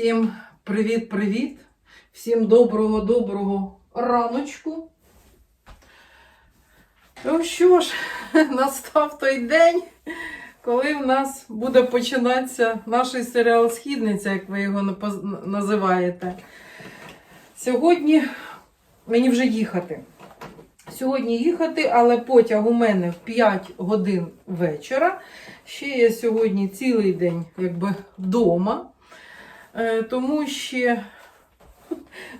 Всім привіт-привіт! Всім доброго-доброго раночку. Ну що ж, настав той день, коли в нас буде починатися наш серіал Східниця, як ви його називаєте. Сьогодні мені вже їхати. Сьогодні їхати, але потяг у мене в 5 годин вечора. Ще я сьогодні цілий день якби вдома. Е, Тому ще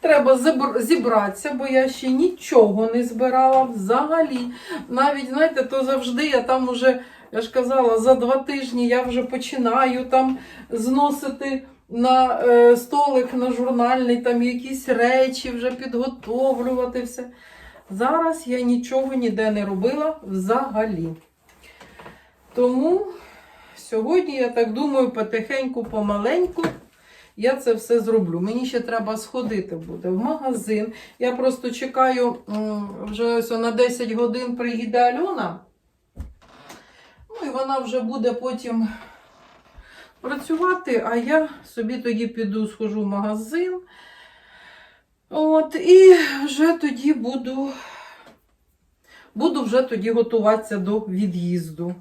треба зібратися, бо я ще нічого не збирала взагалі. Навіть, знаєте, то завжди я там уже, я ж казала, за два тижні я вже починаю там зносити на е, столик на журнальний там якісь речі, вже підготовлювати все. Зараз я нічого ніде не робила взагалі. Тому сьогодні, я так думаю, потихеньку, помаленьку я це все зроблю. Мені ще треба сходити буде в магазин. Я просто чекаю, вже ось на 10 годин приїде Альона. Ну і вона вже буде потім працювати, а я собі тоді піду, схожу в магазин. От, і вже тоді буду, буду вже тоді готуватися до від'їзду.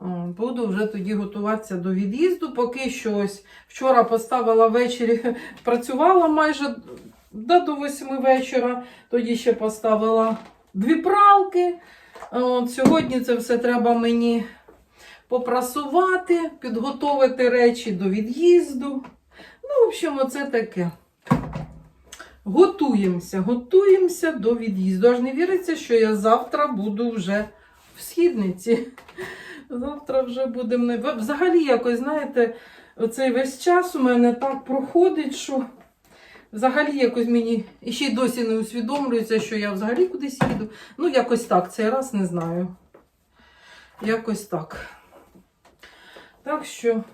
О, Буду вже тоді готуватися до від'їзду. Поки що ось вчора поставила ввечері, працювала майже до, до 8 вечора. Тоді ще поставила дві пралки. От, сьогодні це все треба мені попрасувати, підготовити речі до від'їзду. Ну, в общем, оце таке. Готуємося, готуємося до від'їзду. Аж не віриться, що я завтра буду вже в східниці. Завтра вже будемо. не- Взагалі, якось, знаєте, оцей весь час у мене так проходить, що взагалі якось мені і ще й досі не усвідомлюється, що я взагалі кудись їду. Ну, якось так, цей раз не знаю. Якось так. Так що.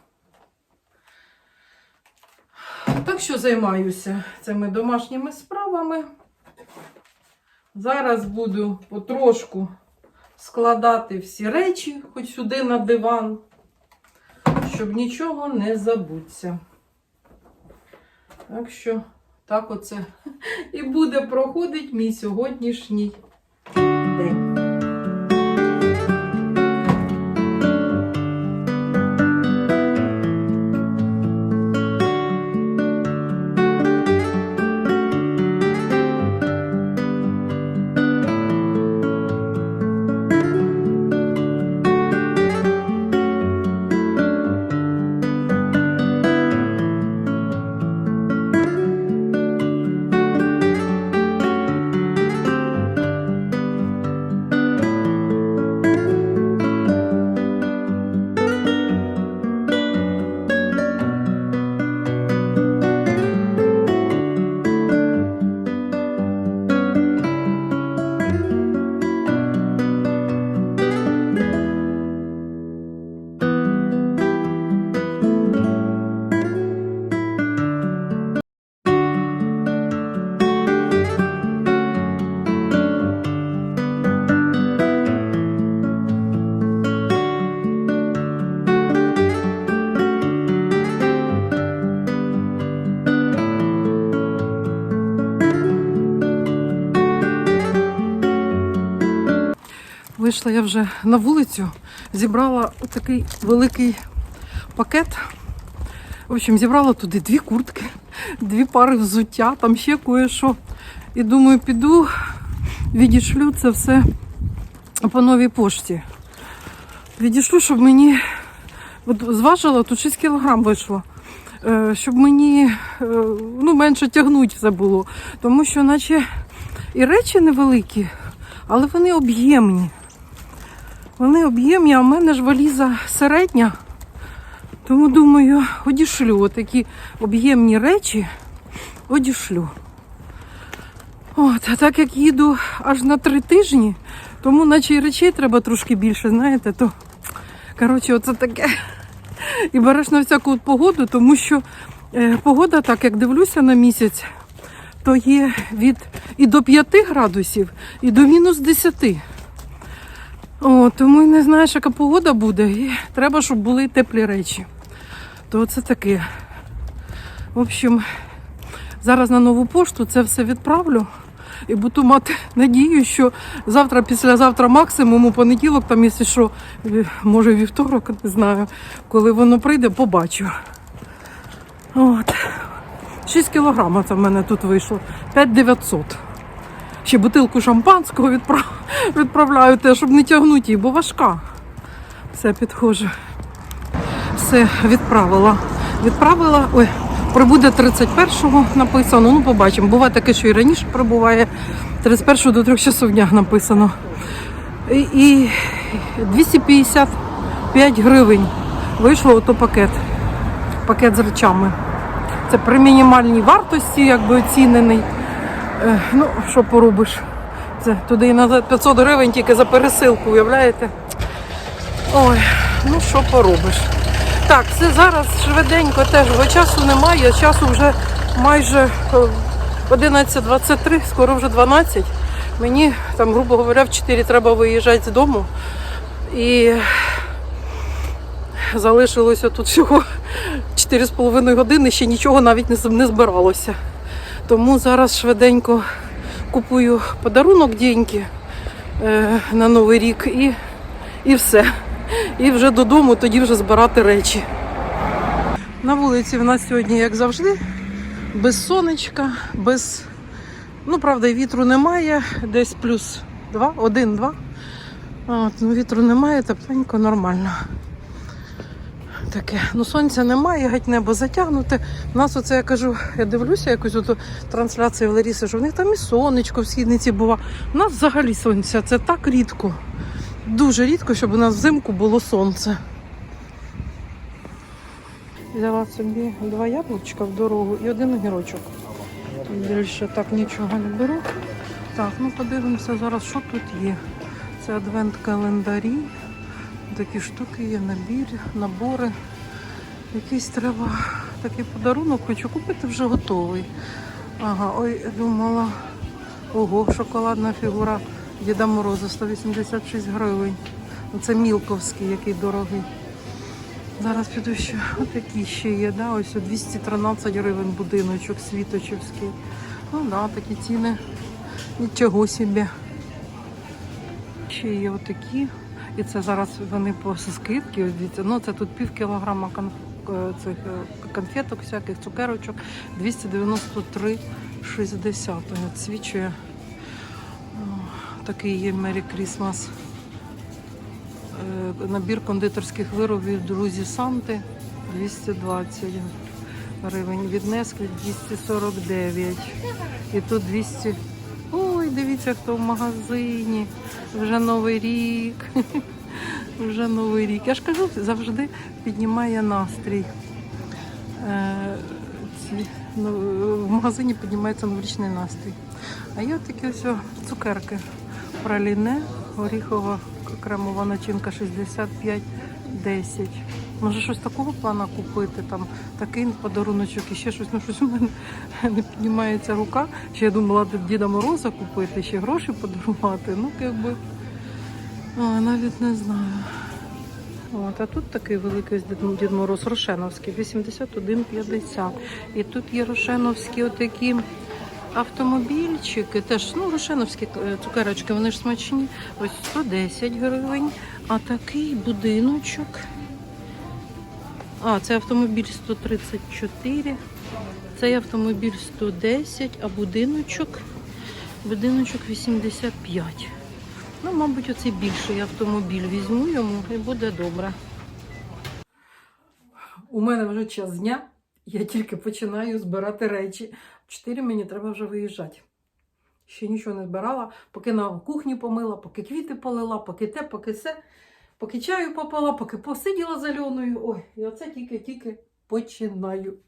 Так що займаюся цими домашніми справами. Зараз буду потрошку складати всі речі, хоч сюди на диван, щоб нічого не забуться. Так що, так оце і буде проходить мій сьогоднішній день. Вийшла я вже на вулицю, зібрала такий великий пакет. В общем, зібрала туди дві куртки, дві пари взуття, там ще кое-що. І думаю, піду, відішлю це все по новій пошті. Відійшлю, щоб мені от зважила, тут 6 кілограм вийшло. Е, Щоб мені е, ну, менше тягнуть все було. Тому що, наче і речі невеликі, але вони об'ємні. Вони об'ємні, а в мене ж валіза середня. Тому думаю, одішлю отакі об'ємні речі, одішлю. От, а так як їду аж на три тижні, тому наче і речей треба трошки більше, знаєте, то коротше, оце таке. І береш на всяку погоду, тому що е, погода, так як дивлюся на місяць, то є від і до 5 градусів, і до мінус 10. О, тому і не знаєш, яка погода буде, і треба, щоб були теплі речі. То це таке. В общем, зараз на нову пошту це все відправлю. І буду мати надію, що завтра, післязавтра максимум у понеділок, там, якщо що, може вівторок, не знаю, коли воно прийде, побачу. От. 6 кілограмів це в мене тут вийшло. 5900. Ще бутилку шампанського відправ... відправляю те, щоб не тягнути її, бо важка. Все підходжу. Все відправила. Відправила. Ой, прибуде 31-го написано. Ну, побачимо. Буває таке, що і раніше прибуває. 31 до 3 часов дня написано. І, і 255 гривень вийшло ото пакет. Пакет з речами. Це при мінімальній вартості, якби оцінений. Е, ну, що поробиш? Це туди і назад 500 гривень тільки за пересилку, уявляєте? Ой, ну що поробиш? Так, це зараз швиденько теж, бо часу немає, часу вже майже е, 11.23, скоро вже 12. Мені там, грубо говоря, в 4 треба виїжджати з дому. І залишилося тут всього 4,5 години, ще нічого навіть не збиралося. Тому зараз швиденько купую подарунок деньги е, на Новий рік і, і все. І вже додому тоді вже збирати речі. На вулиці в нас сьогодні, як завжди, без сонечка, без. Ну, правда, вітру немає, десь плюс 2, 1, 2. От, ну, вітру немає, тепленько, нормально. Таке. Ну, сонця немає, геть небо затягнуте. У нас оце я кажу, я дивлюся якусь оту трансляцію в Ларіси, що в них там і сонечко в східниці бува. У нас взагалі сонця це так рідко. Дуже рідко, щоб у нас взимку було сонце. Взяла собі два яблучка в дорогу і один огірочок. Більше так нічого не беру. Так, ну подивимося зараз, що тут є. Це адвент-календарі. Такі штуки є, набір, набори. Якийсь треба такий подарунок, хочу купити вже готовий. Ага, ой, думала. Ого, шоколадна фігура Діда Мороза 186 гривень. Це Мілковський, який дорогий. Зараз піду ще. От які ще є, да? ось 213 гривень будиночок світочівський. Ну да, такі ціни. Нічого собі. Ще є отакі. І це зараз вони по скидки. Дивіться. Ну це тут пів кілограма е, цих е, конфеток, всяких цукерочок. 293,60. От свічує. Такий є Christmas. Е, Набір кондитерських виробів друзі Санти 220 гривень. Від Несклі 249. І тут 200. Дивіться, хто в магазині. Вже новий рік. Вже новий рік. Я ж кажу, завжди піднімає настрій. Е, ну, в магазині піднімається новорічний настрій. А є такі ось цукерки. Праліне, горіхова кремова начинка 65,10. Може щось такого плана купити, там такий подаруночок і ще щось, ну щось у мене не піднімається рука. Ще я думала Діда Мороза купити, ще гроші подарувати. Ну, якби а, навіть не знаю. От, а тут такий великий Дід- Дід Мороз Рошеновський, 81,50. І тут є Рошеновські отакі автомобільчики, теж ну, Рошеновські е, цукерочки, вони ж смачні. Ось 110 гривень. А такий будиночок. А, це автомобіль 134. Цей автомобіль 110, а будиночок, будиночок 85. Ну, мабуть, оцей більший автомобіль візьму йому і буде добре. У мене вже час дня. Я тільки починаю збирати речі. В 4 мені треба вже виїжджати. Ще нічого не збирала, поки на кухні помила, поки квіти полила, поки те, поки все, поки чаю попила, поки посиділа зеленою. Ой, і оце тільки-тільки починаю.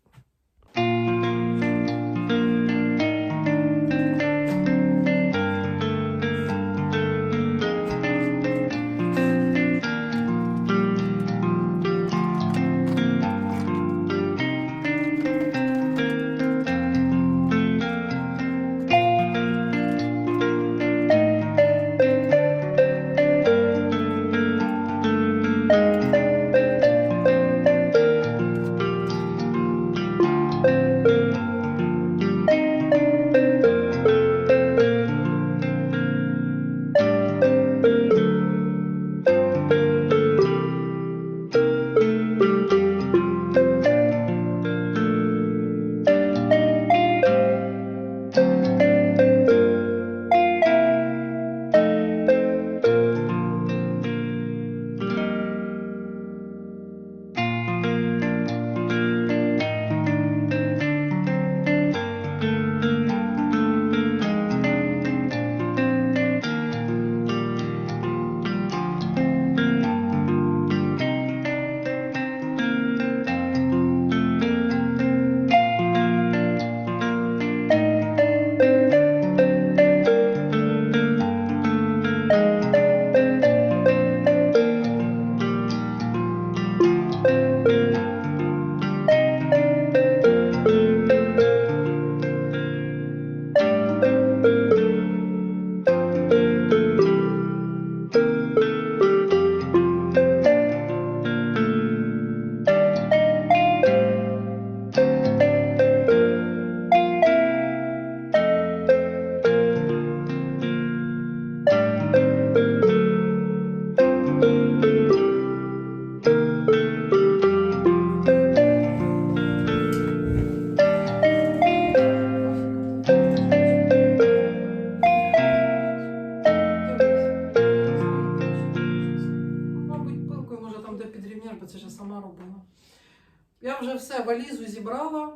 Валізу зібрала.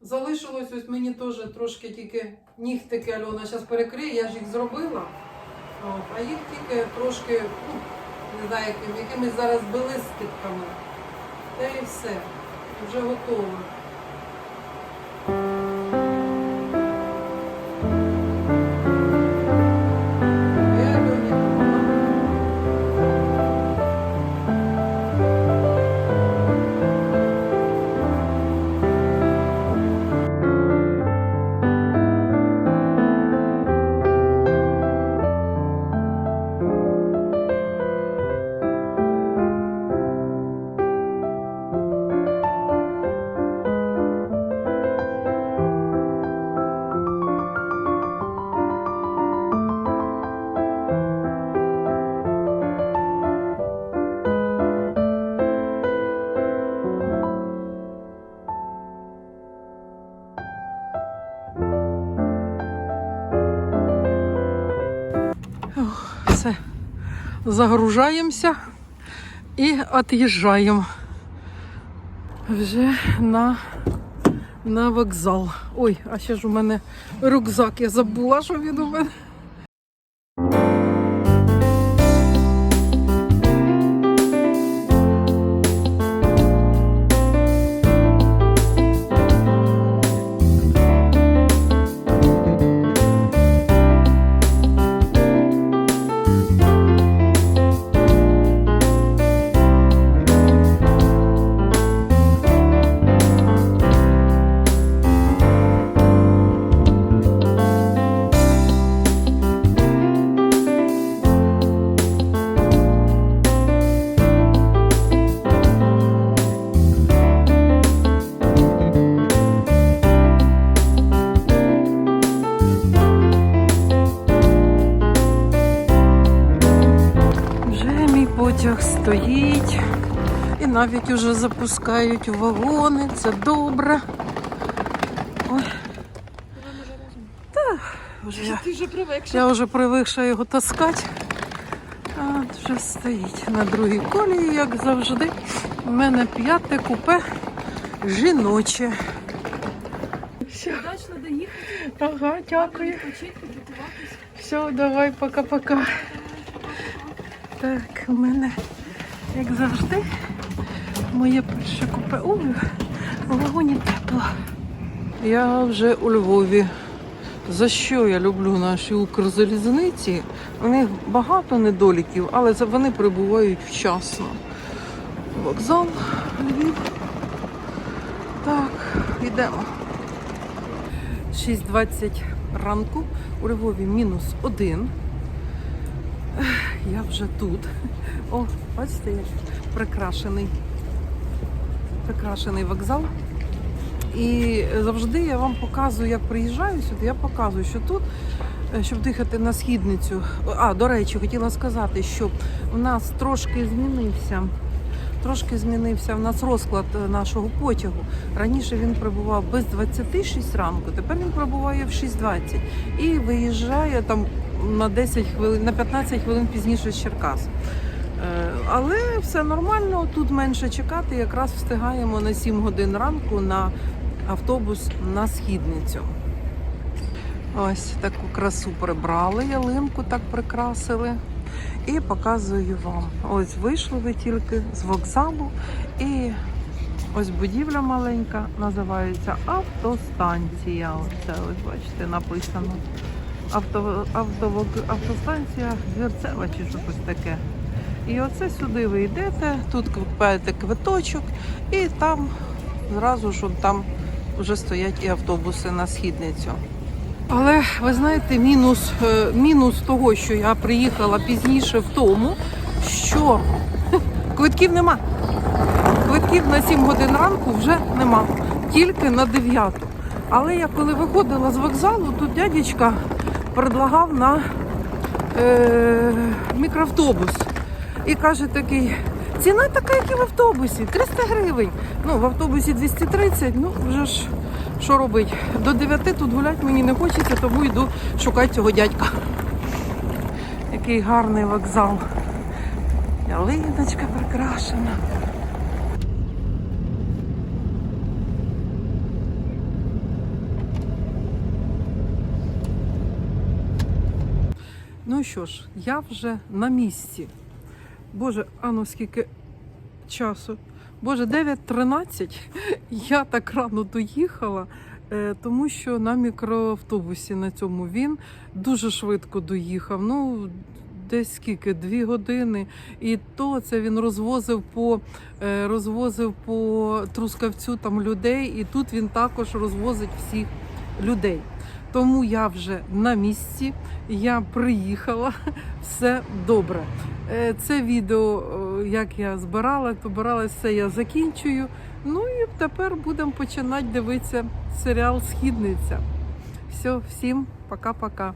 Залишилось ось мені теж трошки тільки нігтики Альона зараз перекриє, я ж їх зробила. А їх тільки трошки, ну, не знаю, яким, якимись зараз белистиками. Та і все. Вже готово. Загружаємося і від'їжджаємо вже на, на вокзал. Ой, а ще ж у мене рюкзак. Я забула, що він у мене. Стоїть. І навіть уже запускають вагони. Це добре. Ой. Та, вже я, Ти вже привикша. я вже привикша його таскати. А от вже стоїть на другій колії, як завжди. У мене п'яте купе жіноче. Удачно доїхати, Ага, дякую. Все, давай, пока-пока. Так, у мене, як завжди, моє перше купе. Ой, у вагоні тепло. Я вже у Львові. За що я люблю наші Укрзалізниці? У них багато недоліків, але вони прибувають вчасно. Вокзал, Львів. Так, йдемо. 6.20 ранку. У Львові мінус один. Я вже тут. О, бачите, як прикрашений. Прикрашений вокзал. І завжди я вам показую, як приїжджаю сюди, я показую, що тут, е, щоб дихати на східницю. А, до речі, хотіла сказати, що в нас трошки змінився. Трошки змінився в нас розклад е, нашого потягу. Раніше він прибував без 26 ранку, тепер він прибуває в 6.20 і виїжджає там на 10 хвилин, на 15 хвилин пізніше з Черкас. Е, Але все нормально, тут менше чекати, якраз встигаємо на 7 годин ранку на автобус на східницю. Ось таку красу прибрали, ялинку так прикрасили. І показую вам. Ось вийшли ви тільки з вокзалу. І ось будівля маленька, називається автостанція. Оце ось бачите, написано. Авто, авто, автостанція Герцева чи щось таке. І оце сюди ви йдете, тут купуєте квиточок, і там зразу ж там вже стоять і автобуси на східницю. Але ви знаєте, мінус, е, мінус того, що я приїхала пізніше в тому, що квитків нема. Квитків на 7 годин ранку вже нема, тільки на 9. Але я коли виходила з вокзалу, тут дядечка предлагав на е, мікроавтобус. І каже такий, ціна така, як і в автобусі, 300 гривень. Ну, в автобусі 230, ну вже ж що робить? До 9 тут гуляти мені не хочеться, тому йду шукати цього дядька. Який гарний вокзал. Ялиночка прикрашена. Що ж, я вже на місці. Боже, а ну скільки часу? Боже, 9.13. Я так рано доїхала, е, тому що на мікроавтобусі на цьому він дуже швидко доїхав. Ну, десь скільки, дві години. І то це він розвозив по, е, розвозив по трускавцю там людей, і тут він також розвозить всіх людей. Тому я вже на місці, я приїхала, все добре. Е, Це відео, е, як я збирала, побирала все, я закінчую. Ну і тепер будемо починати дивитися серіал Східниця. Все, всім пока-пока.